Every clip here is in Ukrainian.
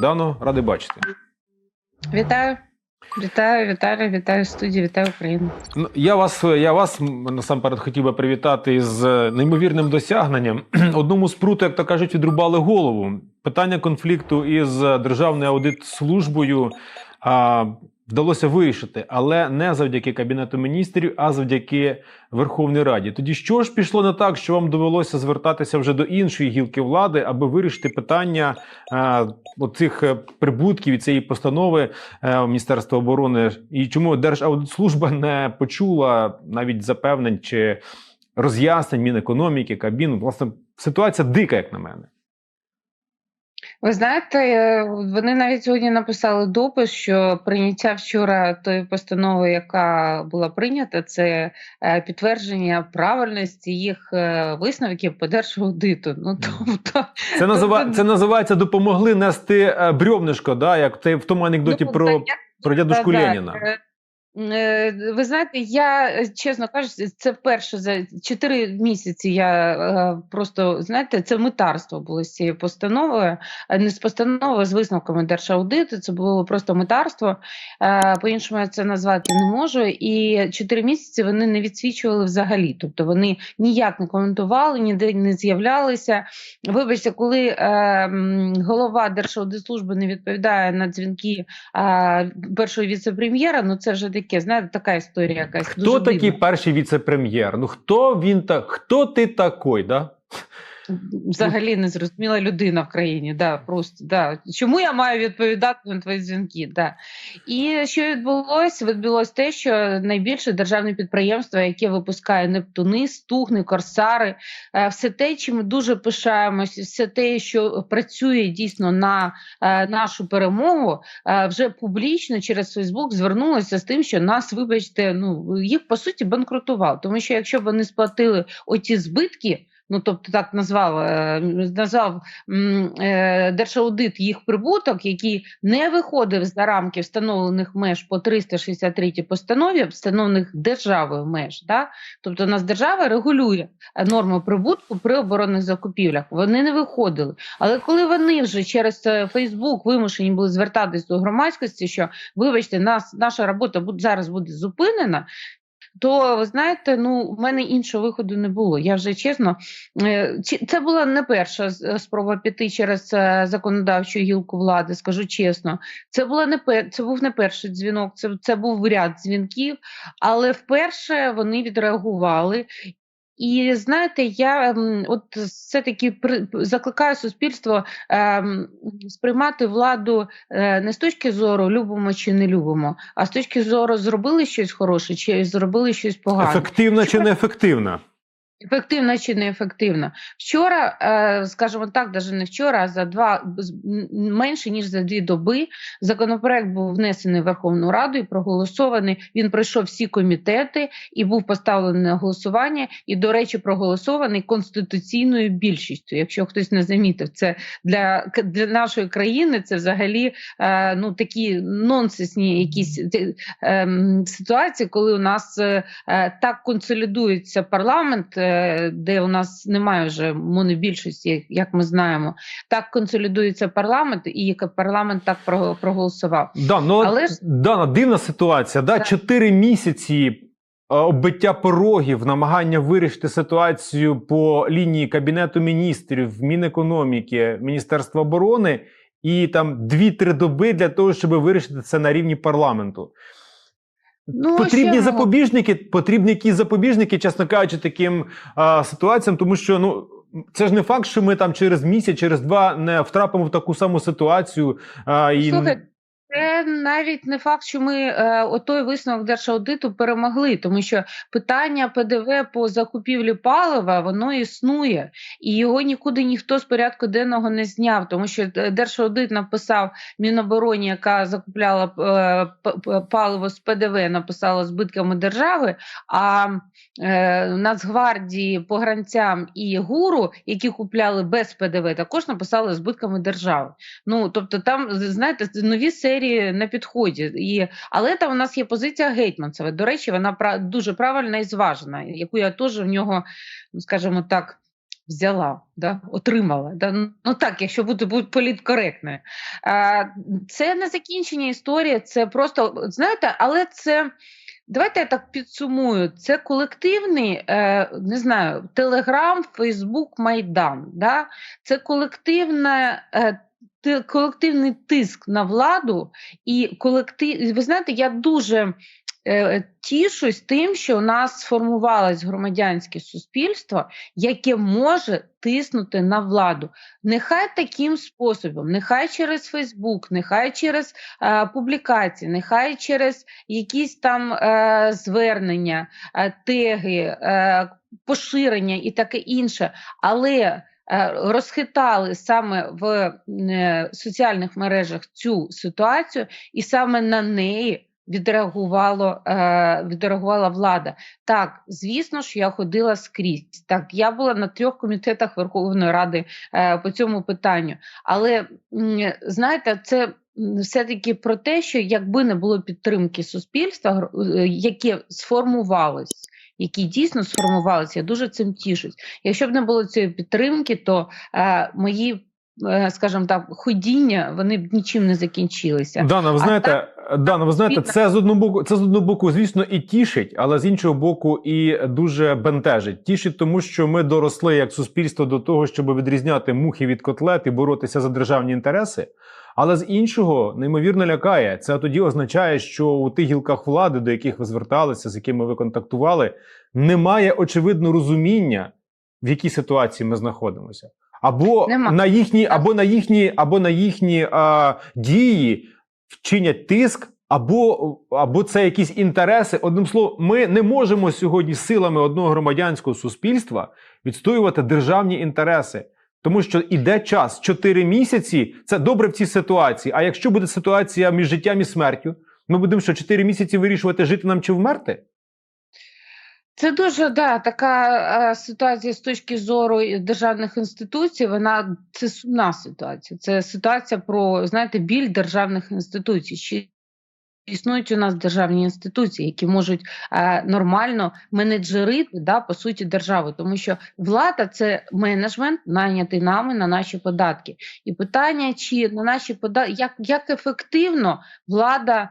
Дано, радий бачити. Вітаю. Вітаю, Віталій, вітаю студію, вітаю Україну. Ну, я вас, я вас насамперед хотів би привітати із е, неймовірним досягненням. Одному спруту, як то кажуть, відрубали голову. Питання конфлікту із Державною аудитслужбою а, вдалося вирішити, але не завдяки Кабінету міністрів, а завдяки Верховній Раді. Тоді що ж пішло не так, що вам довелося звертатися вже до іншої гілки влади, аби вирішити питання а, оцих е, прибутків і цієї постанови е, Міністерства оборони, і чому Держаудитслужба не почула навіть запевнень чи роз'яснень Мінекономіки, Кабміну. Власне, ситуація дика, як на мене. Ви знаєте, е, вони навіть сьогодні написали допис, що прийняття вчора тої постанови, яка була прийнята, це е, підтвердження правильності їх е, висновків по держаудиту. Ну тобто Це назива... це називається допомогли нести брьовнишко, да, як те в тому анекдоті ну, про, про дядушку Леніна. Е, Ви знаєте, я е, чесно кажучи, це вперше за 4 місяці. Я е, просто знаєте, це митарство було з цією постановою, не з постановою, з висновками держаудиту. Це було просто митарство. Е, По-іншому я це назвати не можу. І 4 місяці вони не відсвічували взагалі. Тобто вони ніяк не коментували, ніде не з'являлися. Вибачте, коли голова Держаудитслужби не відповідає на дзвінки першого віце-прем'єра, ну це вже таке, знаєте, така історія якась. Хто такий перший віце-прем'єр? Ну хто він так? Хто ти такий? Да? Взагалі незрозуміла людина в країні. Да, просто, да. Чому я маю відповідати на твої дзвінки? Да. І що відбулося? Відбулося те, що найбільше державне підприємство, яке випускає Нептуни, Стугни, Корсари, е, все те, чим ми дуже пишаємося, все те, що працює дійсно на е, нашу перемогу, е, вже публічно через Фейсбук звернулося з тим, що нас, вибачте, ну їх по суті банкрутували. Тому що якщо б вони сплатили оті збитки. Ну, тобто так назвав, е, назвав е, Держаудит їх прибуток, який не виходив за рамки встановлених меж по 363 постанові, встановлених державою меж. Да? Тобто у нас держава регулює е, норму прибутку при оборонних закупівлях. Вони не виходили. Але коли вони вже через Фейсбук вимушені були звертатись до громадськості, що вибачте, нас наша робота буде зараз буде зупинена. То ви знаєте, ну у мене іншого виходу не було. Я вже чесно, е, це була не перша е, спроба піти через е, законодавчу гілку влади, скажу чесно. Це була не пер, це був не перший дзвінок, це, це був ряд дзвінків, але вперше вони відреагували. І знаєте, я от все-таки при- закликаю суспільство сприймати владу е, не з точки зору любимо чи не любимо, а з точки зору зробили щось хороше, чи зробили щось погане. Ефективна чи неефективна? Ефективно чи неефективно? Вчора, е, скажімо так, навіть не вчора, а за два менше ніж за дві доби законопроект був внесений в Верховну Раду і проголосований. Він пройшов всі комітети і був поставлений на голосування. І, до речі, проголосований конституційною більшістю. Якщо хтось не замітив, це для, для нашої країни це взагалі е, ну такі нонсенсні якісь е, ем, ситуації, коли у нас е, так консолідується парламент, де у нас немає вже монобільшості, як ми знаємо, так консолідується парламент, і як парламент так про- проголосував. Да, ну, Але ж- Дана, дивна ситуація. Да? Чотири місяці е, оббиття порогів, намагання вирішити ситуацію по лінії Кабінету міністрів, Мінекономіки, Міністерства оборони, і там дві-три доби для того, щоб вирішити це на рівні парламенту. Ну, потрібні ще, запобіжники, потрібні якісь запобіжники, чесно кажучи, таким а, ситуаціям, тому що ну. Це ж не факт, що ми там через місяць, через два не втрапимо в таку саму ситуацію. А, і... Слухай, це навіть не факт, що ми е, отой висновок держаудиту перемогли, тому що питання ПДВ по закупівлі палива воно існує, і його нікуди ніхто з порядку денного не зняв, тому що е, держаудит написав Мінобороні, яка закупляла е, паливо з ПДВ, написала збитками держави. А е, Нацгвардії, погранцям і гуру, які купляли без ПДВ, також написали збитками держави. Ну тобто, там знаєте, нові серії на підході. І, але там у нас є позиція Гетьманцева. До речі, вона дуже правильна і зважена, яку я теж в нього, ну скажімо так. взяла, да, отримала. Да? Ну так, якщо бути, політкоректною. А, це не закінчення історії, це просто, знаєте, але це. Давайте я так підсумую. Це колективний, е, не знаю, Телеграм, Фейсбук, Майдан. Да? Це колективне, е, колективний тиск на владу і колектив. Ви знаєте, я дуже е, тішусь тим, що у нас сформувалось громадянське суспільство, яке може тиснути на владу. Нехай таким способом, нехай через Фейсбук, нехай через е, публікації, нехай через якісь там е, звернення, е, теги, е, поширення і таке інше. Але розхитали саме в е, соціальних мережах цю ситуацію, і саме на неї відреагувало, е, відреагувала влада. Так, звісно ж, я ходила скрізь. Так, я була на трьох комітетах Верховної Ради е, по цьому питанню. Але знаєте, це все-таки про те, що якби не було підтримки суспільства, е, яке сформувалось. Які дійсно сформувалися, я дуже цим тішусь. Якщо б не було цієї підтримки, то е, мої, е, скажімо так, ходіння вони б нічим не закінчилися. Дана, ви знаєте, Дана, ви знаєте, це з одного боку, це з одного боку, звісно, і тішить, але з іншого боку, і дуже бентежить. Тішить, тому що ми доросли як суспільство до того, щоб відрізняти мухи від котлет і боротися за державні інтереси. Але з іншого неймовірно лякає. Це тоді означає, що у тих гілках влади, до яких ви зверталися, з якими ви контактували, немає очевидно розуміння, в якій ситуації ми знаходимося. Або Нема. на їхні, або на їхні, або на їхні а, дії вчинять тиск, або, або це якісь інтереси. Одним словом, ми не можемо сьогодні силами одного громадянського суспільства відстоювати державні інтереси. Тому що іде час 4 місяці. Це добре в цій ситуації. А якщо буде ситуація між життям і смертю, ми будемо що 4 місяці вирішувати, жити нам чи вмерти? Це дуже да, така ситуація з точки зору державних інституцій. Вона це сумна ситуація. Це ситуація про знаєте біль державних інституцій. Існують у нас державні інституції, які можуть е, нормально менеджерити да, по суті державу, тому що влада це менеджмент, найнятий нами на наші податки. І питання, чи на наші податки, як, як ефективно влада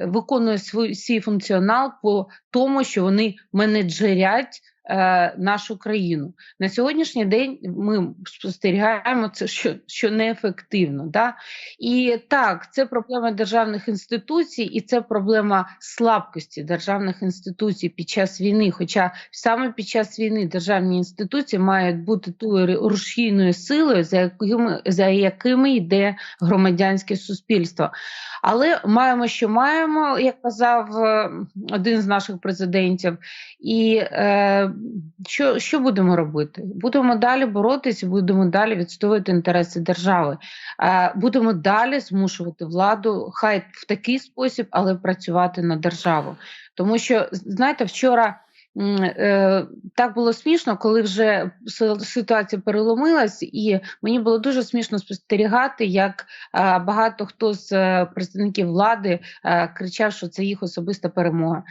виконує свій, свій функціонал по тому, що вони менеджерять е, нашу країну. На сьогоднішній день ми спостерігаємо це, що, що неефективно. Да? І так, це проблема державних інституцій, і це проблема слабкості державних інституцій під час війни. Хоча саме під час війни державні інституції мають бути тою рушійною силою, за якими, за якими йде громадянське суспільство. Але маємо, що маємо, як казав е, один з наших президентів. І е, що, що будемо робити? Будемо далі боротися, будемо далі відстоювати інтереси держави. Е, будемо далі змушувати владу, хай в такий спосіб, але працювати на державу. Тому що, знаєте, вчора. Е, Так було смішно, коли вже ситуація переломилась, і мені було дуже смішно спостерігати, як багато хто з е, представників влади е, кричав, що це їх особиста перемога.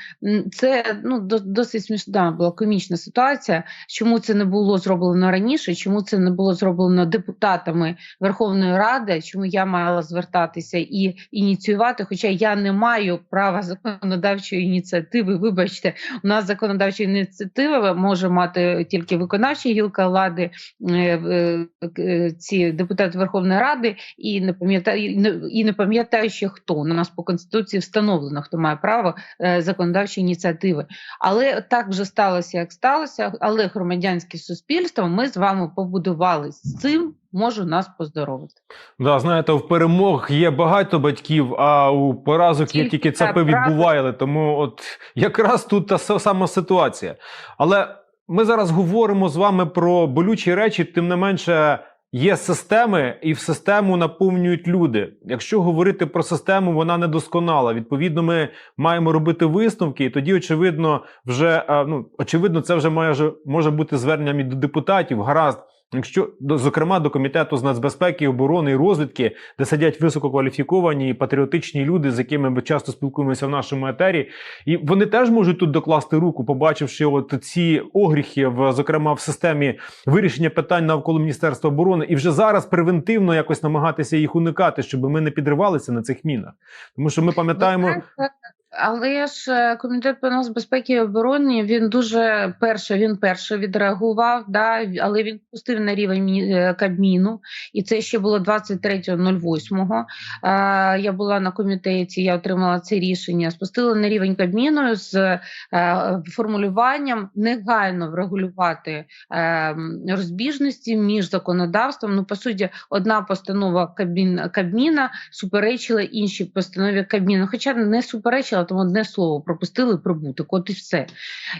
Це ну до- досить смішна була комічна ситуація. Чому це не було зроблено раніше? Чому це не було зроблено депутатами Верховної Ради? Чому я мала звертатися і ініціювати? Хоча я не маю права законодавчої ініціативи. Вибачте, у нас законодавча ініціатива може мати тільки виконавча гілка влади, е, е, е, ці депутати Верховної Ради, і не пам'ятаю і не- пам'ятаю ще хто. У нас по конституції встановлено, хто має право законодавчої ініціативи. Але так вже сталося, як сталося. Але громадянське суспільство ми з вами побудували з цим. Можу нас поздоровити. Да, знаєте, в перемог є багато батьків, а у поразок є Тільки тільки та цапи відбували. Тому от якраз тут та сама ситуація. Але ми зараз говоримо з вами про болючі речі, тим не менше. Є системи, і в систему наповнюють люди. Якщо говорити про систему, вона недосконала. Відповідно, ми маємо робити висновки, і тоді, очевидно, вже е, ну очевидно, це вже має може бути зверненням і до депутатів. Гаразд, Якщо до- зокрема до комітету з нацбезпеки, оборони і розвідки, де сидять висококваліфіковані і патріотичні люди, з якими ми часто спілкуємося в нашому етері, і вони теж можуть тут докласти руку, побачивши от ці огріхи, в зокрема в системі вирішення питань навколо міністерства оборони, і вже зараз превентивно якось намагатися їх уникати, щоб ми не підривалися на цих мінах. Тому що ми пам'ятаємо. Але ж е, комітет по нацбезпеки і оборони він дуже перше, він перше відреагував, да, але він пустив на рівень е, Кабміну, і це ще було 23.08. Е, Я була на комітеті, я отримала це рішення. Спустили на рівень Кабміну з е, формулюванням негайно врегулювати е, розбіжності між законодавством. Ну, по суті, одна постанова Кабмін, Кабміна суперечила іншій постанові Кабміну. Хоча не суперечила, тому одне слово пропустили прибуток. От і все.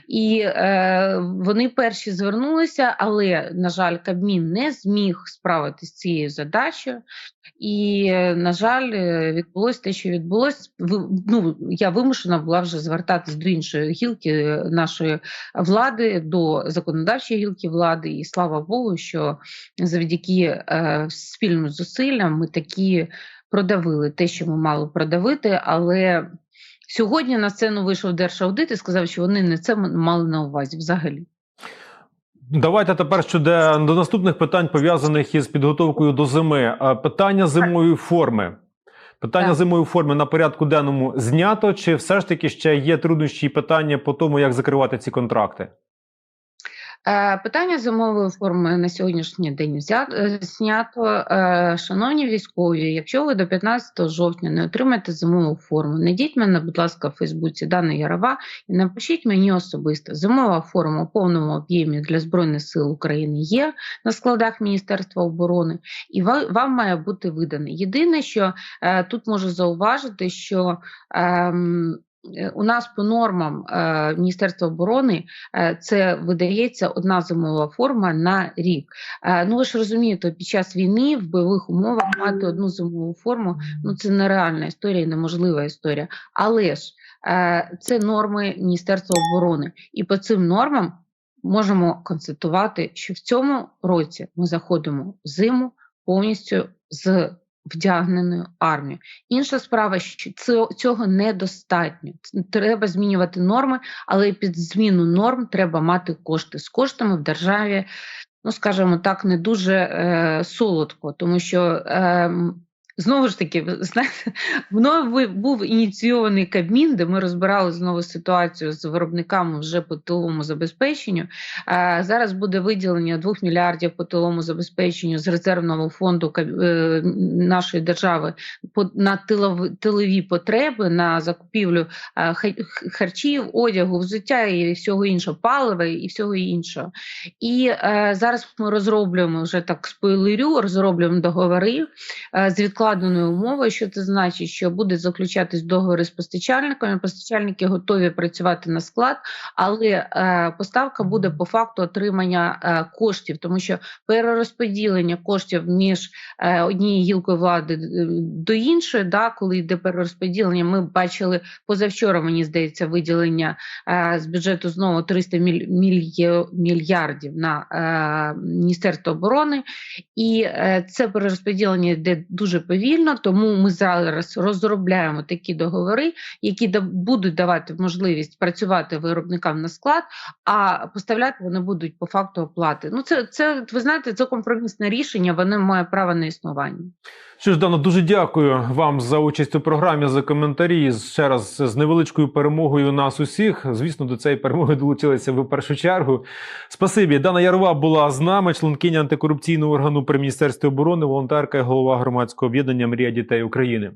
І е, вони перші звернулися, але, на жаль, Кабмін не зміг справитися з цією задачею. І, е, на жаль, е, відбулося те, що відбулося. Ну, я вимушена була вже звертатись до іншої гілки е, нашої влади, до законодавчої гілки влади. І слава Богу, що завдяки е, спільним зусиллям ми такі продавили те, що ми мали продавити, але. Сьогодні на сцену вийшов Держаудит і сказав, що вони не це мали на увазі взагалі. Давайте тепер щодо до наступних питань пов'язаних із підготовкою до зими. Питання зимової форми. Питання Так. зимової форми на порядку денному знято, чи все ж таки ще є труднощі і питання по тому, як закривати ці контракти? Е, Питання зимової форми на сьогоднішній день е, знято. Е, Шановні військові, якщо ви до 15 жовтня не отримаєте зимову форму, найдіть мене, будь ласка, в Фейсбуці Дана Ярова і напишіть мені особисто. Зимова форма в повному об'ємі для Збройних сил України є на складах Міністерства оборони, і ва- вам має бути видана. Єдине, що тут можу зауважити, що ем, у нас по нормам е, Міністерства оборони Е, це видається одна зимова форма на рік. Е, Ну ви ж розумієте, під час війни в бойових умовах мати одну зимову форму ну це нереальна історія, неможлива історія. Але ж е, це норми Міністерства оборони, і по цим нормам можемо констатувати, що в цьому році ми заходимо в зиму повністю з вдягненою армією. Інша справа, що цього недостатньо. Треба змінювати норми, але під зміну норм треба мати кошти. З коштами в державі, ну скажімо так, не дуже е, солодко, тому що. Е, Знову ж таки, знаєте, мною був ініційований Кабмін, де ми розбирали знову ситуацію з виробниками вже по тиловому забезпеченню. Зараз буде виділення 2 мільярдів по тиловому забезпеченню з резервного фонду е, нашої держави на тилові, потреби, на закупівлю харчів, одягу, взуття і всього іншого, палива і всього іншого. І е, зараз ми розроблюємо вже так спойлерю, розроблюємо договори е, з відкладеною умовою. Що це значить? Що буде заключатись договори з постачальниками. Постачальники готові працювати на склад, але е, поставка буде по факту отримання е, коштів, тому що перерозподілення коштів між е, однією гілкою влади до іншої, да, коли йде перерозподілення, ми бачили позавчора, мені здається, виділення з бюджету знову 300 міль, мільє- мільярдів на Міністерство оборони, і це перерозподілення йде дуже повільно, тому ми зараз розробляємо такі договори, які будуть давати можливість працювати виробникам на склад, а поставляти вони будуть по факту оплати. Ну це, це ви знаєте, це компромісне рішення, воно має право на існування. Що ж, Дано, дуже дякую вам за участь у програмі за коментарі. Ще раз з невеличкою перемогою нас усіх. Звісно, до цієї перемоги долучилися ви в першу чергу. Спасибі. Дана Ярова була з нами, членкиня антикорупційного органу при міністерстві оборони, волонтерка і голова громадського об'єднання Мрія дітей України.